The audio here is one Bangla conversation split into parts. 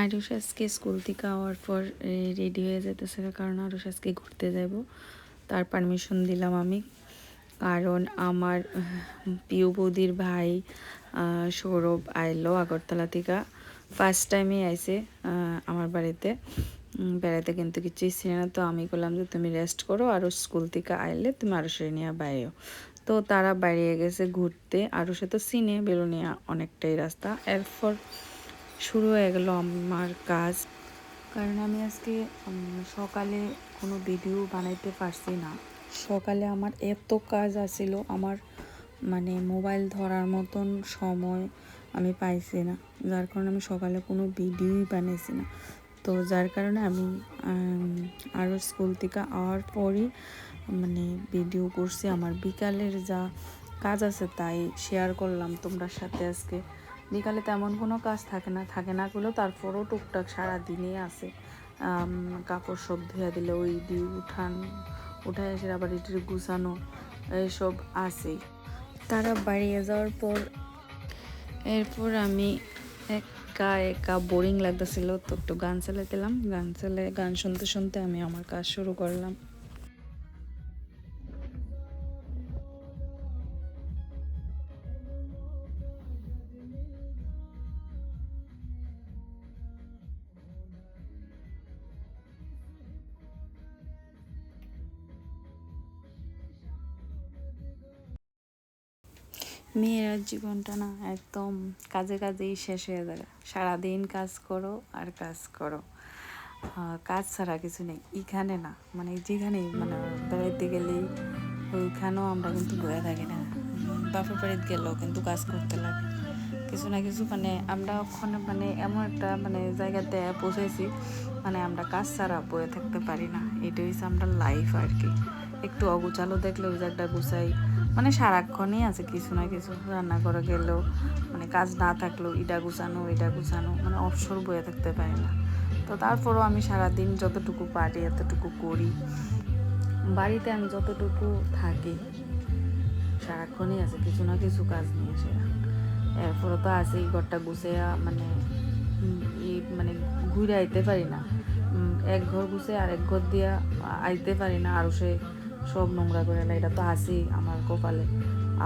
আরুষ আজকে স্কুল থেকে আওয়ার পর রেডি হয়ে যেতেছে কারণ আরুষ আজকে ঘুরতে যাব। তার পারমিশন দিলাম আমি। কারণ আমার পিউ বৌদির ভাই সৌরভ আইলো আগরতলা থেকে। ফার্স্ট টাইমে আহ, আমার বাড়িতে। বেড়াতে কিন্তু কিছুই ছিল না। তো আমি বললাম যে তুমি রেস্ট করো আরও স্কুল থেকে আইলে তুমি আরও সে নিয়ে বাইরেও। তো তারা বাইরে গেছে ঘুরতে। আরও সে তো সিনে বেরোনিয়া অনেকটাই রাস্তা। এরপর শুরু হয়ে গেল আমার কাজ। কারণ আমি আজকে সকালে কোনো ভিডিও বানাইতে পারছি না। সকালে আমার এত কাজ আছিল, আমার মানে মোবাইল ধরার মতন সময় আমি পাইছি না। যার কারণে আমি সকালে কোনো ভিডিওই বানাইছি না। তো যার কারণে আমি আরও স্কুল থেকে আওয়ার পরই মানে ভিডিও করছি। আমার বিকালের যা কাজ আছে তাই শেয়ার করলাম তোমরা সাথে আজকে। বিকালে তেমন কোনো কাজ থাকে না। থাকে না করলেও তারপরও টুকটাক সারা দিনই আছে কাপড় সব ধুয়ে দিলে ওই দিয়ে উঠান, উঠায় এসে আবার এটির গুছানো এইসব আছেই। তারা বাড়িয়ে যাওয়ার পর, এরপর আমি একা একা বোরিং লাগতেছিল। তো একটু গান চালাতেলাম গান চালে গান শুনতে শুনতে আমি আমার কাজ শুরু করলাম। মেয়েরা জীবনটা না একদম কাজে কাজেই শেষ হয়ে যাবে সারাদিন কাজ করো আর কাজ করো। কাজ ছাড়া কিছু নেই। এখানে না মানে যেখানেই মানে বেড়াইতে গেলেই ওইখানেও আমরা কিন্তু বয়ে থাকি না। বাপের বাড়িতে গেলেও কিন্তু কাজ করতে লাগে। কিছু না কিছু মানে আমরা ওখানে মানে এমন একটা মানে জায়গাতে পৌঁছেছি মানে আমরা কাজ ছাড়া বয়ে থাকতে পারি না। এটাই হচ্ছে আমরা লাইফ আর কি। একটু অগুচালো দেখলে ওই জায়গাটা গুছাই মানে সারাক্ষণই আছে কিছু না কিছু, রান্না করে গেলেও মানে কাজ না থাকলেও, ইটা গুছানো এটা গুছানো মানে অবসর বয়ে থাকতে পারি না। তো তারপরও আমি সারাদিন যতটুকু পারি, এতটুকু করি। বাড়িতে আমি যতটুকু থাকি, সারাক্ষণই আছে কিছু না কিছু কাজ নিয়ে সেরা এরপরে তো আছে, এই ঘরটা গুছিয়ে মানে এই মানে ঘুরে আইতে পারি না। এক ঘর গুছে আর এক ঘর দিয়া আইতে পারি না আরও সে সব নোংরা করে এটা তো আছেই আমার কপালে।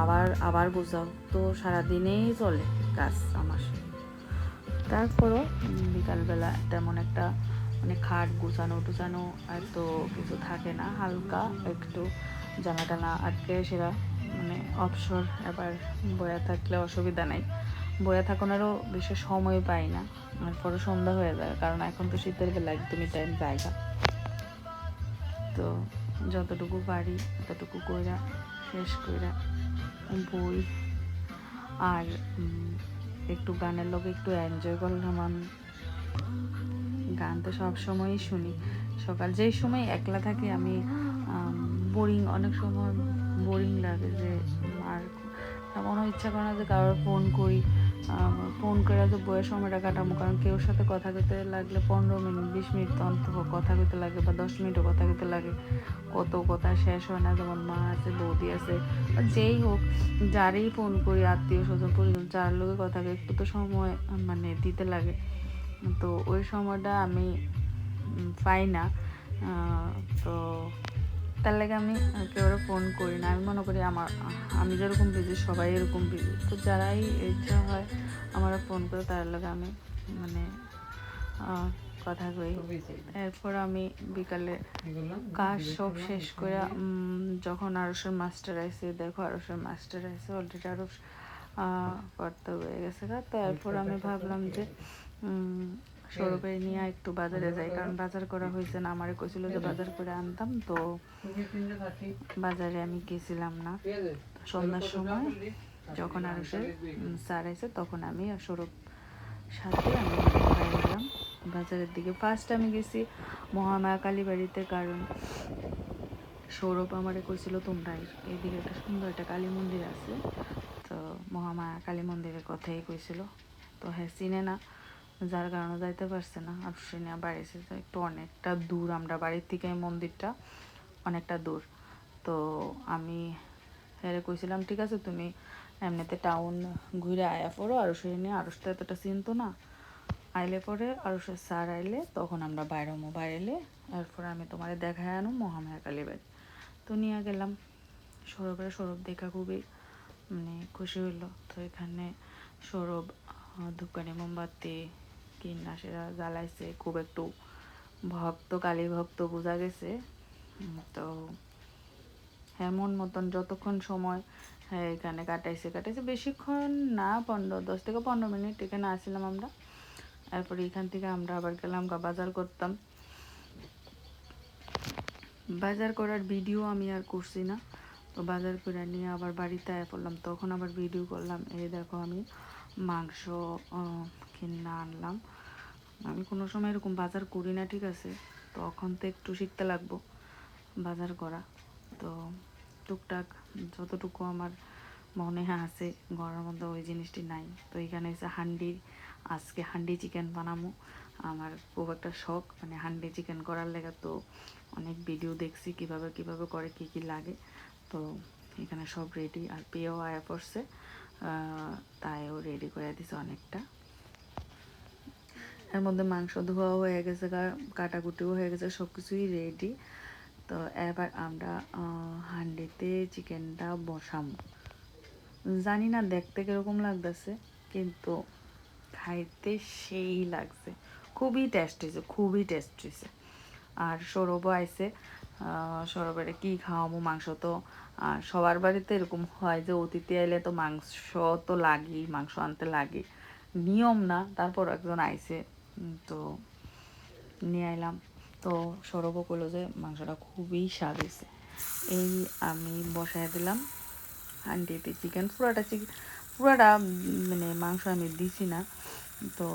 আবার আবার গুছাও তো সারাদিনেই চলে কাজ আমার। তারপরও বিকালবেলা তেমন একটা মানে খাট গুছানো টুছানো এত কিছু থাকে না। হালকা একটু জানা টানা আটকে সেরা। মানে অবসর এবার বয়া থাকলে অসুবিধা নাই। বয়া থাকানোরও বিশেষ সময় পাই না। এরপরে সন্ধ্যা হয়ে যায়, কারণ এখন তো শীতের বেলা একদমই টাইম জায়গা তো যতটুকু পারি, ততটুকু কইরা, শেষ কইরা বই আর একটু গানের লোক একটু এনজয় করলাম আমি। গান তো সব সময়ই শুনি। সকাল যেই সময় একলা থাকি আমি বোরিং অনেক সময় বোরিং লাগে যে, আর এমনও ইচ্ছা করে না যে কারোর ফোন করি। ফোন করে যে বইয়ের সময়টা কাটাবো, কারণ কেউ সাথে কথা কইতে লাগলে পনেরো মিনিট, বিশ মিনিট তো অন্তত কথা কইতে লাগে বা দশ মিনিটও কথা কইতে লাগে। কত কথা শেষ হয় না, যেমন মা আছে, বৌদি আছে যেই হোক, যারই ফোন করি, আত্মীয় স্বজন, পরিজন, যার লোকে কথা একটু তো সময় মানে দিতে লাগে। তো ওই সময়টা আমি পাই না। তো তার লাগে আমি কেউ ফোন করি না। আমি মনে করি আমার আমি যেরকম বিজি সবাই এরকম বিজি তো যারাই ইচ্ছা হয় আমার ফোন করে তার লাগে আমি মানে কথা কই। এরপর আমি বিকালে কাজ সব শেষ করে যখন আরসের মাস্টার আইসে দেখো আরসের মাস্টার আইসে অলরেডি আরস করতে হয়ে গেছে। তো এরপর আমি ভাবলাম যে সৌরভের নিয়ে একটু বাজারে যাই। কারণ বাজার করা হয়েছে না, আমারে কইছিল যে বাজার করে আনতাম, তো বাজারে আমি গেছিলাম না। সন্ধ্যার সময় যখন আরসের স্যার আইসে তখন আমি আর সৌরভ সাথে আমি গেলাম। বাজারের দিকে ফার্স্ট আমি গেছি মহামায়া কালী বাড়িতে কারণ সৌরভ আমারে কইছিল, তোমরা এইদিকে একটা সুন্দর একটা কালী মন্দির আছে। তো মহামায়া কালী মন্দিরের কথাই কইছিল। তো হ্যাঁ চিনে না। যার কারণে যাইতে পারছে না। আর বাড়িছে তো একটু অনেকটা দূর আমরা বাড়ির থেকে মন্দিরটা অনেকটা দূর। তো আমি হ্যাঁ কইছিলাম ঠিক আছে তুমি এমনিতে টাউন ঘুরে আয়া পড়ো। আর সেই নিয়ে আরসটা এতটা চিনতো না। আইলে পরে আরও সে স্যার আইলে তখন আমরা বাইরে হমো বাইরেলে এরপর আমি তোমারে দেখায় আনো মহামায়া কালী বাড়ি। তো নিয়ে গেলাম। সৌরভের সৌরভ দেখা খুবই মানে খুশি হইল। তো এখানে সৌরভ আহ, ধূপকাঠি মোমবাতি কিনা সেরা জ্বালাইছে, খুব একটু ভক্ত, কালী ভক্ত বোঝা গেছে। তো হ্যাঁ মন মতন যতক্ষণ সময় হ্যাঁ এখানে কাটাইছে কাটাইছে, বেশিক্ষণ না, পনেরো, দশ থেকে পনেরো মিনিট এখানে আসছিলাম আমরা। তারপরে এখান থেকে আমরা আবার গেলাম বাজার করতাম। বাজার করার ভিডিও আমি আর করছি না। তো বাজার করে নিয়ে আবার বাড়িতে আয়া পড়লাম। তখন আবার ভিডিও করলাম, এই দেখো আমি মাংস কিনে আনলাম। আমি কোনো সময় এরকম বাজার করি না, ঠিক আছে? তখন তো একটু শিখতে লাগবো বাজার করা। তো টুকটাক যতটুকু আমার মনে হয় আছে, ঘরের মধ্যে ওই জিনিসটি নাই। তো এখানে হচ্ছে হান্ডি, আজকে হান্ডি চিকেন বানাবো আমার খুব একটা শখ মানে হান্ডি চিকেন করার লেগে তো অনেক ভিডিও দেখছি কীভাবে কীভাবে করে, কি কি লাগে। তো এখানে সব রেডি আর পেয়েও আয়া পড়ছে। তাইও রেডি করে দিছে অনেকটা। এর মধ্যে মাংস ধোয়া হয়ে গেছে কাটাকুটিও হয়ে গেছে সব কিছুই রেডি তো এবার আমরা হান্ডিতে চিকেনটা বসাবো। জানি না দেখতে কীরকম লাগতেছে কিন্তু খাইতে সেই লাগছে। খুবই টেস্ট হয়েছে খুবই টেস্ট হয়েছে। আর সৌরভও আইসে সৌরভের কি খাওয়াবো মাংস তো আহ, সবার বাড়িতে এরকম হয় যে অতিথি আইলে তো মাংস তো লাগেই মাংস আনতে লাগে নিয়ম না তারপর একজন আইসে তো নিয়ে আইলাম। তো সৌরভও করল যে মাংসটা খুবই স্বাদ হয়েছে এই আমি বসায় দিলাম। হান্ডিতে চিকেন পুরাটা চিকেন পুরাটা মানে মাংস আমি দিছি না। তো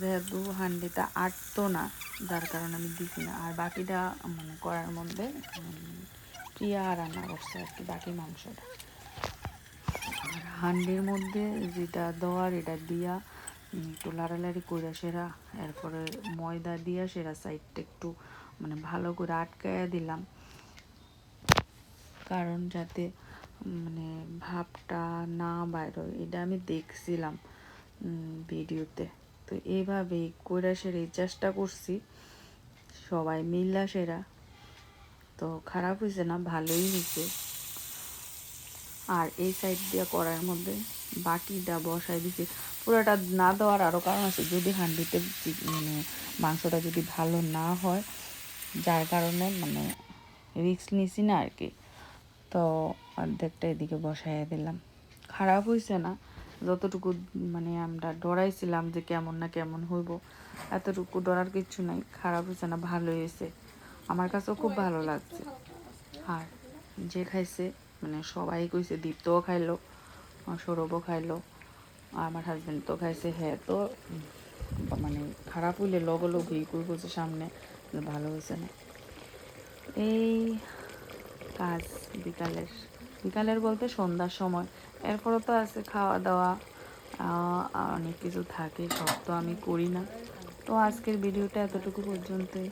যেহেতু হান্ডিটা আটতো না, যার কারণে আমি দিছি না। আর বাকিটা মানে করার মধ্যে প্রিয়া রান্না করছে আর কি, বাকি মাংসটা। আর হান্ডির মধ্যে যেটা দেওয়ার, এটা দিয়া একটু লাড়ালাড়ি করে সেরা, এরপরে ময়দা দিয়া সেরা সাইডটা একটু মানে ভালো করে আটকায়া দিলাম। কারণ যাতে মানে ভাবটা না বাইর এটা আমি দেখছিলাম ভিডিওতে। তো এইভাবেই কইরা সেরে চেষ্টা করছি, সবাই মিল্লা সেরা। তো খারাপ হয়েছে না, ভালোই হয়েছে আর এই সাইড দিয়ে করার মধ্যে বাকিটা বসাই দিছি। পুরোটা না দেওয়ার আরও কারণ আছে। যদি হান্ডিতে মানে মাংসটা যদি ভালো না হয়, যার কারণে মানে রিস্ক নিছি না আর কি। তো অর্ধেকটা এদিকে বসাই দিলাম। খারাপ হয়েছে না। যতটুকু মানে আমরা ডরাইছিলাম যে কেমন না কেমন হইব, এতটুকু ডরার কিছু নাই। খারাপ হয়েছে না, ভালো হয়েছে আমার কাছেও খুব ভালো লাগছে। আর যে খাইছে মানে সবাই কইছে দীপ্তও খাইলো, সৌরভও খাইলো। আমার হাজবেন্ড তো খাইছে হ্যাঁ তো মানে খারাপ হইলে লগে লগ কই বলছে সামনে ভালো হয়েছে না। এই কাজ বিকালের বিকালের বলতে সন্ধ্যার সময়। এরপরও তো আছে খাওয়া দাওয়া অনেক কিছু থাকে, সব তো আমি করি না। তো আজকের ভিডিওটা এতটুকু পর্যন্তই।